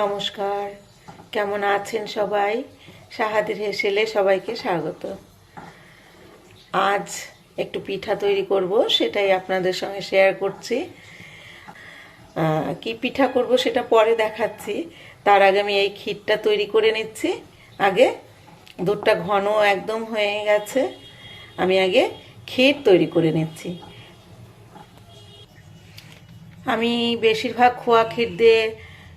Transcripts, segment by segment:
নমস্কার। কেমন আছেন সবাই? সাহাদের হেসেলে সবাইকে স্বাগত। আজ একটু পিঠা তৈরি করব, সেটাই আপনাদের সঙ্গে শেয়ার করছি। কি পিঠা করব সেটা পরে দেখাচ্ছি। তার আগে আমি এই ক্ষীরটা তৈরি করে নিচ্ছি। আগে দুধটা ঘন একদম হয়ে গেছে। আমি আগে ক্ষীর তৈরি করে নিচ্ছি। আমি বেশিরভাগ খোয়া ক্ষীর দিয়ে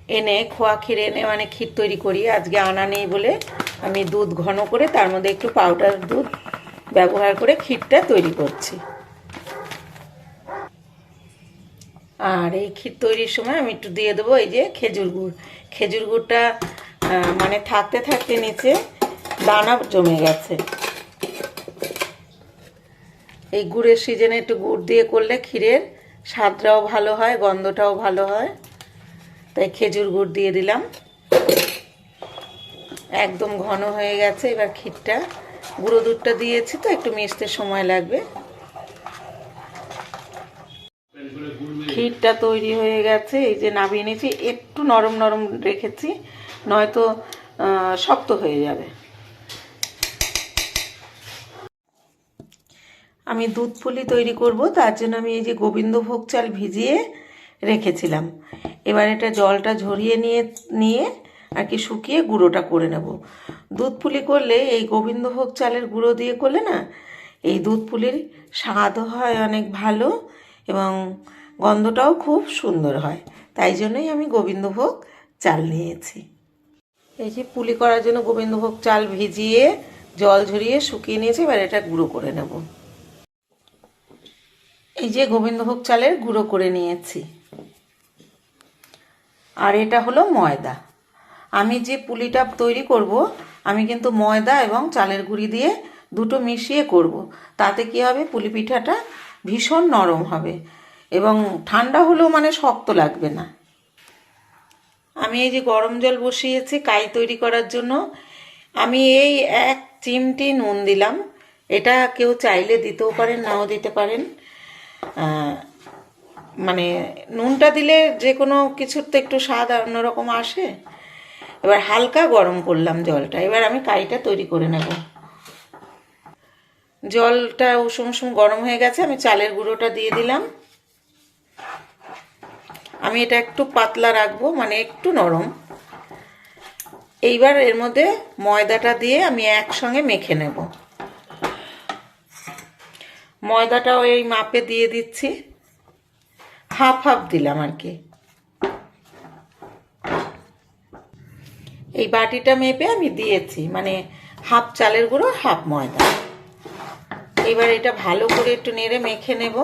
এনে খোয়া ক্ষীর এনে মানে ক্ষীর তৈরি করি, আজকে আনা নেই বলে আমি দুধ ঘন করে তার মধ্যে একটু পাউডার দুধ ব্যবহার করে ক্ষীরটা তৈরি করছি। আর এই ক্ষীর তৈরির সময় আমি একটু দিয়ে দেবো এই যে খেজুর গুড়। খেজুর গুড়টা মানে থাকতে থাকতে নিচে দানা জমে গেছে। এই গুড়ের সিজনে একটু গুড় দিয়ে করলে ক্ষীরের স্বাদটাও ভালো হয়, গন্ধটাও ভালো হয়। তাই খেজুর গুড় দিয়ে দিলাম। একদম ঘন হয়ে গেছে এবার ক্ষীরটা। গুঁড়ো দুধটা দিয়েছি তো, একটু মিশতে সময় লাগবে। ক্ষীরটা তৈরি হয়ে গেছে, এই যে নামিয়ে নিয়েছি, একটু নরম নরম রেখেছি, নয়তো শক্ত হয়ে যাবে। আমি দুধ পুলি তৈরি করব, তার জন্য আমি এই যে গোবিন্দভোগ চাল ভিজিয়ে রেখেছিলাম। এবার এটা জলটা ঝরিয়ে নিয়ে নিয়ে আর কি শুকিয়ে গুঁড়োটা করে নেব। দুধ পুলি করলে এই গোবিন্দভোগ চালের গুঁড়ো দিয়ে করলে না, এই দুধ পুলির স্বাদও হয় অনেক ভালো এবং গন্ধটাও খুব সুন্দর হয়। তাই জন্যই আমি গোবিন্দভোগ চাল নিয়েছি। এই যে পুলি করার জন্য গোবিন্দভোগ চাল ভিজিয়ে, জল ঝরিয়ে শুকিয়ে নিয়েছি, এবার এটা গুঁড়ো করে নেব। এই যে গোবিন্দভোগ চালের গুঁড়ো করে নিয়েছি। আর এটা হলো ময়দা। আমি যে পুলিটা তৈরি করব, আমি কিন্তু ময়দা এবং চালের গুঁড়ি দিয়ে দুটো মিশিয়ে করব। তাতে কি হবে? পুলি পিঠাটা ভীষণ নরম হবে এবং ঠান্ডা হলেও মানে শক্ত লাগবে না। আমি এই যে গরম জল বসিয়েছি কাই তৈরি করার জন্য, আমি এই এক চিমটি নুন দিলাম। এটা কেউ চাইলে দিতেও পারেন, নাও দিতে পারেন। মানে নুনটা দিলে যে কোনো কিছুর তো একটু স্বাদ অন্যরকম আসে। এবার হালকা গরম করলাম জলটা, এবার আমি কাইটা তৈরি করে নেব। জলটা উষুম উষুম গরম হয়ে গেছে, আমি চালের গুঁড়োটা দিয়ে দিলাম। আমি এটা একটু পাতলা রাখব মানে একটু নরম। এইবার এর মধ্যে ময়দাটা দিয়ে আমি একসঙ্গে মেখে নেব। ময়দাটাও এই মাপে দিয়ে দিচ্ছি। হাফ হাফ দিলাম আর কি। এই বাটিটা মেপে আমি দিয়েছি মানে হাফ চালের গুঁড়ো, হাফ ময়দা। এবার এটা ভালো করে একটু নেড়ে মেখে নেব।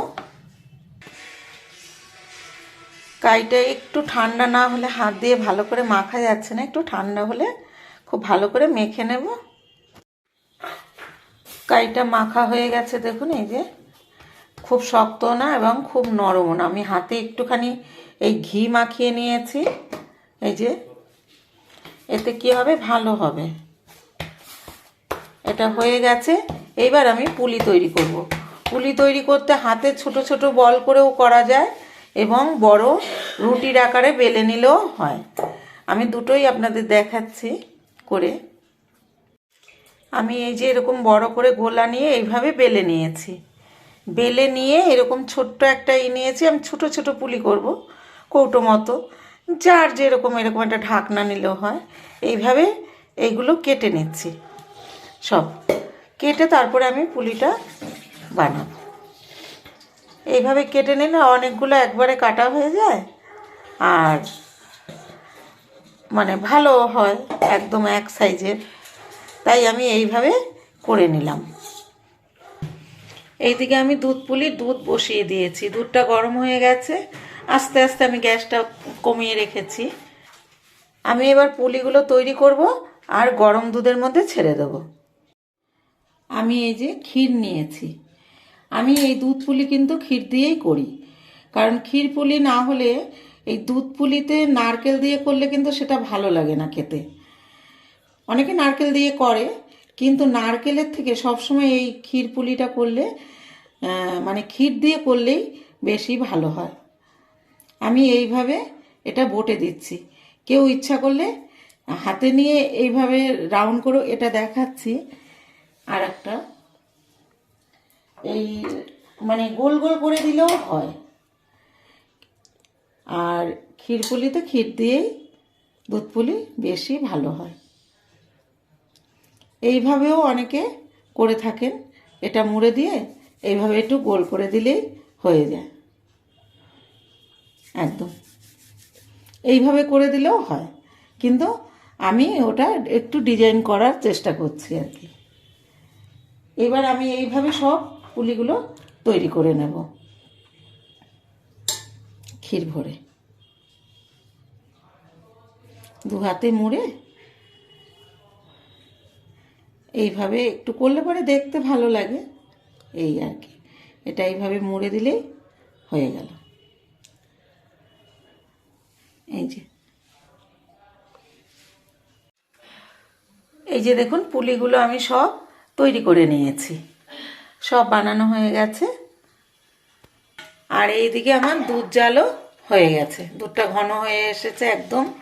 কাইটা একটু ঠান্ডা না হলে হাত দিয়ে ভালো করে মাখা যাচ্ছে না, একটু ঠান্ডা হলে খুব ভালো করে মেখে নেব। কাইটা মাখা হয়ে গেছে, দেখুন এই যে। খুব শক্ত না এবং খুব নরমও না। আমি হাতে একটুখানি এই ঘি মাখিয়ে নিয়েছি। এই যে, এতে কি হবে? ভালো হবে। এটা হয়ে গেছে। এইবার আমি পুলি তৈরি করব। পুলি তৈরি করতে হাতে ছোট ছোট বল করেও করা যায় এবং বড় রুটির আকারে বেলে নিলেও হয়। আমি দুটোই আপনাদের দেখাচ্ছি করে। আমি এই যে এরকম বড় করে গোলা নিয়ে এইভাবে বেলে নিয়েছি। বেলে নিয়ে এরকম ছোট্ট একটা ই নিয়েছি, আমি ছোট ছোট পুলি করব, কৌটো মতো। যার যেরকম এরকম একটা ঢাকনা নিলেও হয়। এইভাবে এইগুলো কেটে নিচ্ছি। সব কেটে তারপরে আমি পুলিটা বানাবো। এইভাবে কেটে নিলে অনেকগুলো একবারে কাটা হয়ে যায় আর মানে ভালো হয়, একদম এক সাইজের। তাই আমি এইভাবে করে নিলাম। এইদিকে আমি দুধ পুলি, দুধ বসিয়ে দিয়েছি। দুধটা গরম হয়ে গেছে। আস্তে আস্তে আমি গ্যাসটা কমিয়ে রেখেছি। আমি এবার পুলিগুলো তৈরি করব আর গরম দুধের মধ্যে ছেড়ে দেবো। আমি এই যে ক্ষীর নিয়েছি। আমি এই দুধ পুলি কিন্তু ক্ষীর দিয়েই করি। কারণ ক্ষীর পুলি না হলে এই দুধ পুলিতে নারকেল দিয়ে করলে কিন্তু সেটা ভালো লাগে না খেতে। অনেকে নারকেল দিয়ে করে কিন্তু নারকেলের থেকে সবসময় এই ক্ষীর পুলিটা করলে মানে ক্ষীর দিয়ে করলেই বেশি ভালো হয়। আমি এইভাবে এটা বটে দিচ্ছি। কেউ ইচ্ছা করলে হাতে নিয়ে এইভাবে রাউন্ড করে এটা দেখাচ্ছি। আর একটা এই মানে গোল গোল করে দিলেও হয়। আর ক্ষীরপুলিতে ক্ষীর দিয়েই দুধ পুলি বেশি ভালো হয়। এইভাবেও অনেকে করে থাকেন। এটা মুড়ে দিয়ে এইভাবে একটু গোল করে দিলেই হয়ে যায়। একদম। এইভাবে করে দিলেও হয়। কিন্তু আমি ওটা একটু ডিজাইন করার চেষ্টা করছি আর কি। এবার আমি এইভাবে সব পুলিগুলো তৈরি করে নেব। ক্ষীর ভরে। দু হাতে মুড়ে এইভাবে একটু করলে পরে দেখতে ভালো লাগে। এই আর কি। এটা এইভাবে মুড়ে দিলেই হয়ে গেল। এই যে। এই যে দেখুন, পুলিগুলো আমি সব তৈরি করে নিয়েছি। সব বানানো হয়ে গেছে। আর এইদিকে আমার দুধ জালও হয়ে গেছে। দুধটা ঘন হয়ে এসেছে একদম।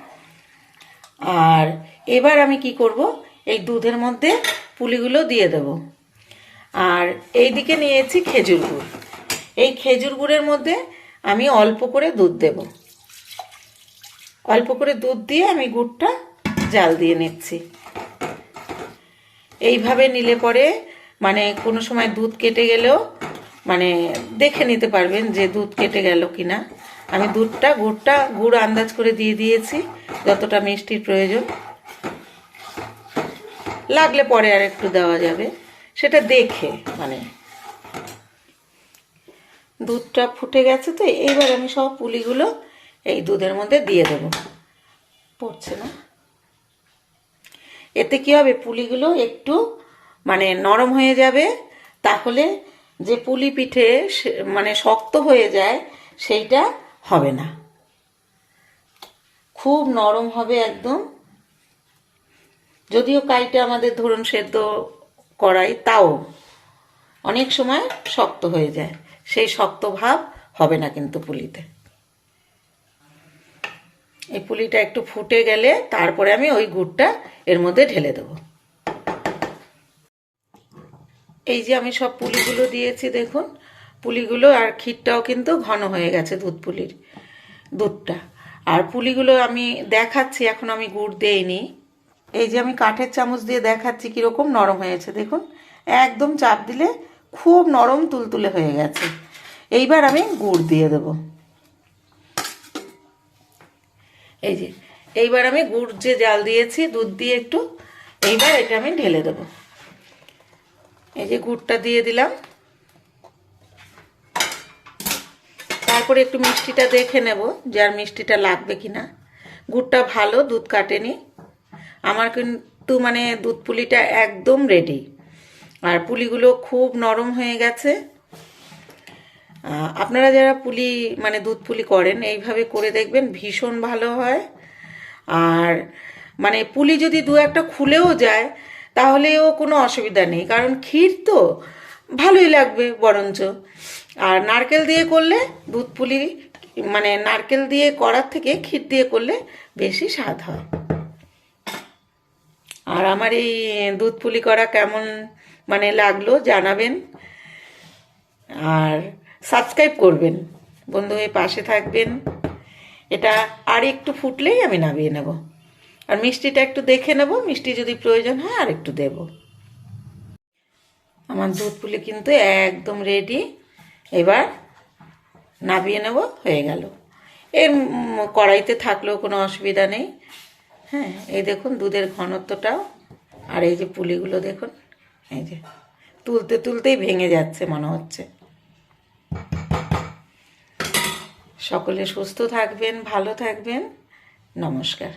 আর এবার আমি কি করব? এই দুধের মধ্যে পুলিগুলো দিয়ে দেব। আর এই দিকে নিয়েছি খেজুর গুড়। এই খেজুর গুড়ের মধ্যে আমি অল্প করে দুধ দেব। অল্প করে দুধ দিয়ে আমি গুড়টা জাল দিয়ে নিচ্ছি। এইভাবে নিলে পরে মানে কোনো সময় দুধ কেটে গেলেও মানে দেখে নিতে পারবেন যে দুধ কেটে গেল কিনা। আমি দুধটা, গুড়টা, গুড় আন্দাজ করে দিয়ে দিয়েছি, যতটা মিষ্টির প্রয়োজন। লাগলে পরে আর একটু দেওয়া যাবে। সেটা দেখে মানে। দুধটা ফুটে গেছে তো, এইবার আমি সব পুলিগুলো এই দুধের মধ্যে দিয়ে দেবো। পড়ছে না? এতে কি হবে, পুলিগুলো একটু মানে নরম হয়ে যাবে, তাহলে যে পুলি পিঠে মানে শক্ত হয়ে যায়, সেইটা হবে না। খুব নরম হবে একদম। যদিও কাইটা আমাদের ধরুন সেদ্ধ করাই, তাও অনেক সময় শক্ত হয়ে যায়। সেই শক্ত ভাব হবে না কিন্তু পুলিতে। এই পুলিটা একটু ফুটে গেলে তারপরে আমি ওই গুড়টা এর মধ্যে ঢেলে দেবো। এই যে আমি সব পুলিগুলো দিয়েছি দেখুন, পুলিগুলো আর ক্ষীরটাও কিন্তু ঘন হয়ে গেছে দুধ পুলির দুধটা। আর পুলিগুলো আমি দেখাচ্ছি, এখন আমি গুড় দেইনি। এই যে আমি কাঠের চামচ দিয়ে দেখাচ্ছি কীরকম নরম হয়েছে, দেখুন। একদম চাপ দিলে খুব নরম তুলতুলে হয়ে গেছে। এইবার আমি গুড় দিয়ে দেবো। এই যে, এইবার আমি গুড় যে জাল দিয়েছি, দুধ দিয়ে একটু, এইবার এটা আমি ঢেলে দেবো। এই যে গুড়টা দিয়ে দিলাম। তারপরে একটু মিষ্টিটা দেখে নেব যে আর মিষ্টিটা লাগবে কি না গুড়টা ভালো, দুধ কাটেনি। আমার কিন্তু মানে দুধ পুলিটা একদম রেডি আর পুলিগুলো খুব নরম হয়ে গেছে। আপনারা যারা পুলি মানে দুধ পুলি করেন, এইভাবে করে দেখবেন ভীষণ ভালো হয়। আর মানে পুলি যদি দু একটা খুলেও যায়, তাহলেও কোনো অসুবিধা নেই। কারণ ক্ষীর তো ভালোই লাগবে বরঞ্চ। আর নারকেল দিয়ে করলে দুধ পুলি মানে নারকেল দিয়ে করার থেকে ক্ষীর দিয়ে করলে বেশি স্বাদ হয়। আর আমার এই দুধ পুলি করা কেমন মানে লাগল জানাবেন। আর সাবস্ক্রাইব করবেন। বন্ধু হয়ে পাশে থাকবেন। এটা আর একটু ফুটলেই আমি নামিয়ে নেব। আর মিষ্টিটা একটু দেখে নেব মিষ্টি যদি প্রয়োজন হয় আর একটু দেব। আমার দুধ পুলি কিন্তু একদম রেডি এবার নামিয়ে নেব হয়ে গেল। এর কড়াইতে থাকলেও কোনো অসুবিধা নেই। হ্যাঁ এই দেখুন দুধের ঘনত্বটাও, আর এই যে পুলিগুলো দেখুন, এই যে তুলতে তুলতেই ভেঙে যাচ্ছে মনে হচ্ছে। সকলে সুস্থ থাকবেন, ভালো থাকবেন, নমস্কার।